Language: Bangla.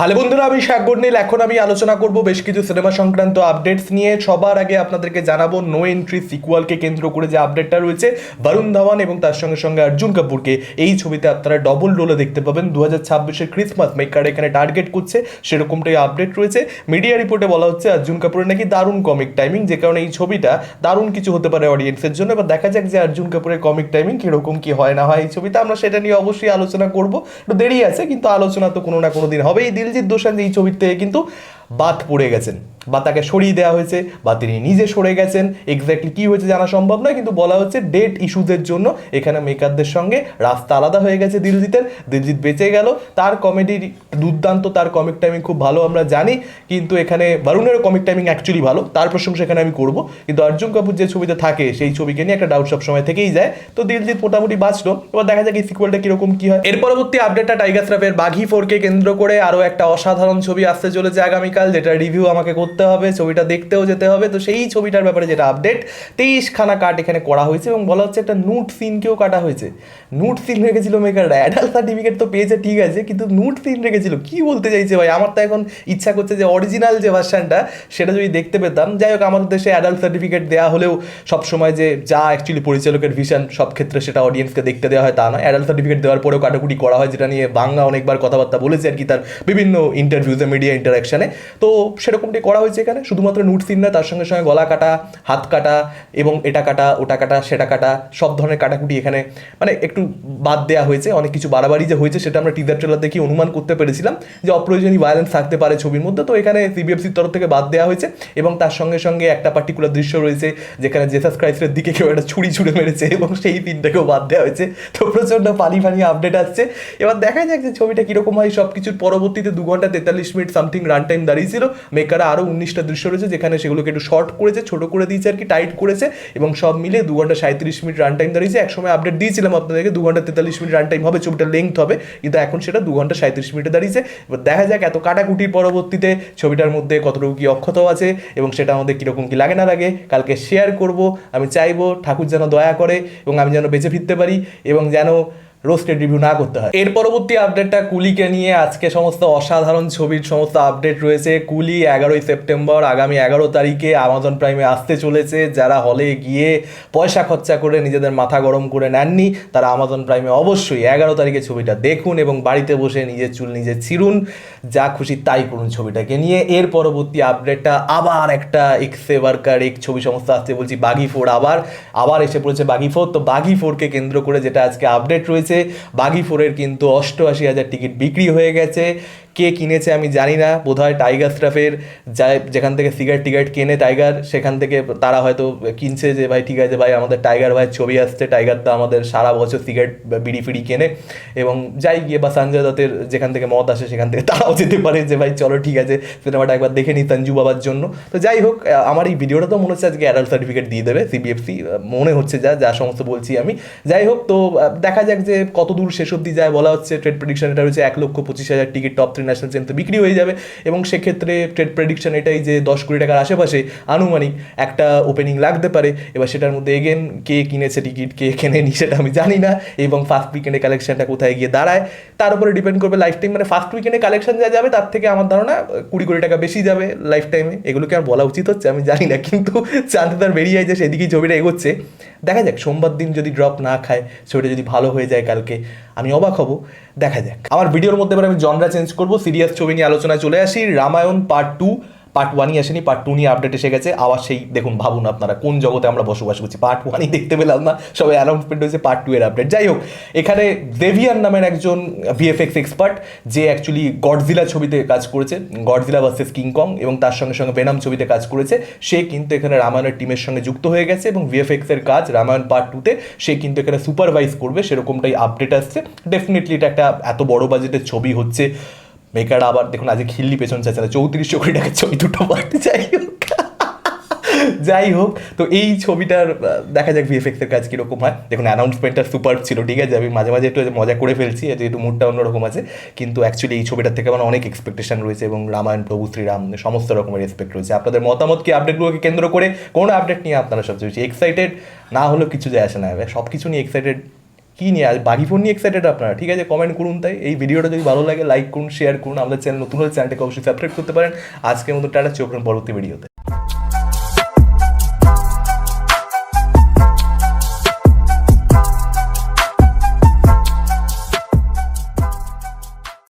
হ্যালো বন্ধুরা, আমি সাগর নীল এখন আমি আলোচনা করব বেশ কিছু সিনেমা সংক্রান্ত আপডেটস নিয়ে। সবার আগে আপনাদেরকে জানাব নো এন্ট্রি সিকুয়ালকে কেন্দ্র করে যে আপডেটটা রয়েছে বরুণ ধাওয়ান এবং তার সঙ্গে সঙ্গে অর্জুন কাপুরকে এই ছবিতে আপনারা ডবল রোলে দেখতে পাবেন। দু হাজার ছাব্বিশের ক্রিসমাস মেকার এখানে টার্গেট করছে, সেরকমটাই আপডেট রয়েছে। মিডিয়া রিপোর্টে বলা হচ্ছে অর্জুন কাপুরের নাকি দারুণ কমিক টাইমিং যে কারণে এই ছবিটা দারুণ কিছু হতে পারে অডিয়েন্সের জন্য। এবার দেখা যাক যে অর্জুন কাপুরের কমিক টাইমিং কীরকম, কি হয় না হয় এই ছবিতে। আমরা সেটা নিয়ে অবশ্যই আলোচনা করব। একটু দেরি আছে, কিন্তু আলোচনা তো কোনো না কোনো দিন হবেই। এই দিলজিৎ দোসাঞ্জ এই ছবির থেকে কিন্তু বাদ পড়ে গেছেন। বা তাকে সরিয়ে দেওয়া হয়েছে, বা তিনি নিজে সরে গেছেন। এক্স্যাক্টলি কি হয়েছে জানা সম্ভব নয়, কিন্তু বলা হচ্ছে ডেট ইস্যুদের জন্য এখানে মেকারদের সঙ্গে রাস্তা আলাদা হয়ে গেছে দিলজিতের। দিলজিৎ বেঁচে গেল, তার কমেডি দুর্দান্ত, তার কমিক টাইমিং খুব ভালো আমরা জানি, কিন্তু এখানে বারুণেরও কমিক টাইমিং অ্যাকচুয়ালি ভালো, তার প্রশংসা এখানে আমি করব। কিন্তু অর্জুন কাপুর যে ছবিতে থাকে, সেই ছবিকে নিয়ে একটা ডাউট সব সময় থেকেই যায়। তো দিলজিৎ মোটামুটি বাঁচলো, এবার দেখা যাক এই সিকুয়েলটা কীরকম কী হয়। এর পরবর্তী আপডেটটা টাইগার শ্রফের বাঘি ফোরকে কেন্দ্র করে আরও একটা অসাধারণ ছবি আসতে চলেছে আগামীকাল যেটা রিভিউ আমাকে করতে হবে, ছবিটা দেখতেও যেতে হবে। তো সেই ছবিটার ব্যাপারে যেটা আপডেট তেইশখানা কাট এখানে করা হয়েছে এবং বলা হচ্ছে একটা নুট সিনকেও কাটা হয়েছে। নুট সিন রেখেছিল মেকাররা অ্যাডাল্ট সার্টিফিকেট তো পেয়েছে, ঠিক আছে, কিন্তু নুট সিন রেখেছিল। কি বলতে চাইছে ভাই? আমার তো এখন ইচ্ছা করছে যে অরিজিনাল যে ভার্সানটা সেটা যদি দেখতে পেতাম। যাই হোক, আমাদের দেশে অ্যাডাল্ট সার্টিফিকেট দেওয়া হলেও সবসময় যে যা অ্যাকচুয়ালি পরিচালকের ভিশন সব ক্ষেত্রে সেটা অডিয়েন্সকে দেখতে দেওয়া হয়, তা নয়। অ্যাডাল্ট সার্টিফিকেট দেওয়ার পরেও কাটাকুটি করা হয়, যেটা নিয়ে বাংলা অনেকবার কথাবার্তা বলেছে আর কি তার বিভিন্ন ইন্টারভিউতে মিডিয়া ইন্টারাকশানে তো সেরকমটি করা হয়েছে। এখানে? শুধুমাত্র নুট সিন না, তার সঙ্গে সঙ্গে গলা কাটা, হাত কাটা এবং এটা কাটা, ওটা কাটা, সেটা কাটা, সব ধরনের কাটাকুটি এখানে মানে একটু বাদ দেওয়া হয়েছে। অনেক কিছু বাড়াবাড়ি যে হয়েছে সেটা আমরা টিজার ট্রেলার দেখে অনুমান করতে পেরেছিলাম যে অপ্রয়োজনীয় ভায়োলেন্স থাকতে পারে ছবির মধ্যে। তো এখানে সিবিএফসির তরফ থেকে বাদ দেওয়া হয়েছে এবং তার সঙ্গে সঙ্গে একটা পার্টিকুলার দৃশ্য রয়েছে যেখানে জেসাস ক্রাইস্টের দিকে কেউ একটা ছুরি ছুড়ে মেরেছে এবং সেই দিনটাকেও বাদ দেওয়া হয়েছে। তো প্রচণ্ড পানি ফানি আপডেট আসছে। এবার দেখা যাক যে ছবিটা কীরকম হয়। সব কিছুর পরবর্তীতে দু ঘণ্টা তেতাল্লিশ মিনিট সামথিং রান টাইম দাঁড়িয়েছিল মেকাররা আরও উনিশটা দৃশ্য রয়েছে যেখানে সেগুলোকে একটু শর্ট করেছে, ছোট করে দিয়েছে আর কি টাইট করেছে এবং সব মিলে দু ঘণ্টা সাঁত্রিশ মিনিট রান টাইম দাঁড়িয়েছে। একসময় আপডেট দিয়েছিলাম আপনাদেরকে, দু ঘণ্টা তেতাল্লিশ মিনিট রান টাইম হবে, ছবিটা লেংথ হবে, কিন্তু এখন সেটা দু ঘণ্টা সাঁত্রিশ মিনিটে দাঁড়িয়েছে। এবার দেখা যাক এত কাটাকুটির পরবর্তীতে ছবিটার মধ্যে কতটুকু কি অক্ষত আছে এবং সেটা আমাদের কীরকম কি লাগে না লাগে, কালকে শেয়ার করব। আমি চাইব ঠাকুর যেন দয়া করে এবং আমি যেন বেঁচে ফিরতে পারি এবং যেন রোস্টেড রিভিউ না করতে হয়। এর পরবর্তী আপডেটটা কুলিকে নিয়ে আজকে সমস্ত অসাধারণ ছবির সমস্ত আপডেট রয়েছে। কুলি এগারোই সেপ্টেম্বর, আগামী এগারো তারিখে আমাজন প্রাইমে আসতে চলেছে। যারা হলে গিয়ে পয়সা খরচা করে নিজেদের মাথা গরম করে নেননি, তারা আমাজন প্রাইমে অবশ্যই এগারো তারিখে ছবিটা দেখুন এবং বাড়িতে বসে নিজের চুল নিজে ছিঁড়ুন। যা খুশি তাই করুন ছবিটাকে নিয়ে। এর পরবর্তী আপডেটটা আবার একটা এক্সে ওয়ার্কার এক ছবি সংস্থা আসছে বলছি বাগি ফোর আবার। আবার এসে পড়েছে বাগি ফোর। তো বাগি ফোরকে কেন্দ্র করে যেটা আজকে আপডেট রয়েছে বাগি ফোরের কিন্তু অষ্টআশি হাজার টিকিট বিক্রি হয়ে গেছে। কে কিনেছে আমি জানি না। বোধহয় টাইগার স্টাফের যা যেখান থেকে সিগারেট টিগারেট কেনে টাইগার সেখান থেকে তারা হয়তো কিনছে যে, ভাই, ঠিক আছে, ভাই, আমাদের টাইগার ভাইয়ের ছবি আসছে। টাইগার তো আমাদের সারা বছর সিগারেট বিড়ি ফিড়ি কেনে। এবং যাই গিয়ে বা সঞ্জয় দত্তের যেখান থেকে মত আসে, সেখান থেকে তারাও যেতে পারে যে, ভাই, চলো, ঠিক আছে, সিনেমাটা একবার দেখে নিই সঞ্জু বাবার জন্য। তো যাই হোক আমার এই ভিডিওটা তো মনে হচ্ছে আজকে অ্যাডাল্ট সার্টিফিকেট দিয়ে দেবে সিবিএফসি মনে হচ্ছে যা যা সমস্ত বলছি আমি। যাই হোক, তো দেখা যাক যে কত দূর শেষ অব্দি যায় বলা হচ্ছে। ট্রেড প্রেডিকশন এটা হচ্ছে এক লক্ষ পঁচিশ হাজার ticket top three national chain তো বিক্রি হয়ে যাবে। এবং সেক্ষেত্রে ট্রেড প্রেডিকশন এটাই যে দশ কোটি টাকার আশেপাশে আনুমানিক একটা ওপেনিং লাগতে পারে। এবার সেটার মধ্যে এগেন কে কিনেছে টিকিট কে কেনেনি সেটা আমি জানি না। এবং ফার্স্ট উইকেন্ডে কালেকশনটা কোথায় গিয়ে দাঁড়ায়, তার উপরে ডিপেন্ড করবে লাইফ টাইম মানে ফার্স্ট উইকেন্ডে কালেকশন যা যাবে, তার থেকে আমার ধারণা কুড়ি কোটি টাকা বেশি যাবে লাইফ টাইমে এগুলোকে আর বলা উচিত হচ্ছে, আমি জানি না। কিন্তু চাঁদে তার বেরিয়ে যায় যে সেদিকেই ছবিটা এগোচ্ছে। দেখা যাক, সোমবার দিন যদি ড্রপ না খায়, ছবিটা যদি ভালো হয়ে যায় কালকে, আমি অবাক হব। দেখা যাক। আমার ভিডিওর মধ্যে আমি জনরা চেঞ্জ করব। সিরিয়াস ছবি নিয়ে আলোচনায় চলে আসি। রামায়ণ পার্ট টু পার্ট ওয়ানই আসেনি পার্ট টু নিয়ে আপডেট এসে গেছে। আবার সেই, দেখুন, ভাবুন আপনারা, কোন জগতে আমরা বসবাস করছি? পার্ট ওয়ানই দেখতে পেলাম না, সবাই অ্যানাউন্সমেন্ট হয়েছে পার্ট টু এর আপডেট যাই হোক, এখানে দেভিয়ান নামের একজন ভিএফএক্স এক্সপার্ট যে অ্যাকচুয়ালি গডজিলা ছবিতে কাজ করেছে গডজিলা ভার্সেস কিংকং এবং তার সঙ্গে সঙ্গে বেনাম ছবিতে কাজ করেছে। সে কিন্তু এখানে রামায়ণের টিমের সঙ্গে যুক্ত হয়ে গেছে, এবং ভিএফএক্স এর কাজ, রামায়ণ পার্ট টুতে সে কিন্তু এখানে সুপারভাইজ করবে, সেরকমটাই আপডেট আসছে। ডেফিনেটলি এটা একটা এত বড় বাজেটের ছবি হচ্ছে। মেকার আবার দেখুন, আজকে খিল্লি পেছন চাচ্ছে না, চৌত্রিশ কোটি টাকার ছবি দুটো পারতে যাই হোক। যাই হোক, তো এই ছবিটার দেখা যাক ভিএফএক্স এর কাজ কীরকম হয়। দেখুন অ্যানাউন্সমেন্টটা সুপার ছিল, ঠিক আছে? আমি মাঝে মাঝে একটু মজা করে ফেলছি যেহেতু মুডটা অন্যরকম আছে। কিন্তু অ্যাকচুয়ালি এই ছবিটার থেকে আমার অনেক এক্সপেকটেশন রয়েছে এবং রামায়ণ, প্রভু, শ্রীরাম, সমস্ত রকমের রেসপেক্ট রয়েছে। আপনাদের মতামত কি আপডেটগুলোকে কেন্দ্র করে কোনো আপডেট নিয়ে আপনারা সবচেয়ে বেশি এক্সাইটেড না হলেও কিছু যায় আসে না সব কিছু নিয়ে এক্সাইটেড কি নিয়ে আজ? বাড়ি ফোন নিয়ে এক্সাইটেড আপনারা, ঠিক আছে? কমেন্ট করুন তাই। এই ভিডিওটা যদি ভালো লাগে লাইক করুন শেয়ার করুন। আমাদের চ্যানেল নতুন হলে চ্যানেলটাকে অবশ্যই সাবস্ক্রাইব করতে পারেন। আজকের মতো টাটা, চোখ পরবর্তী ভিডিওতে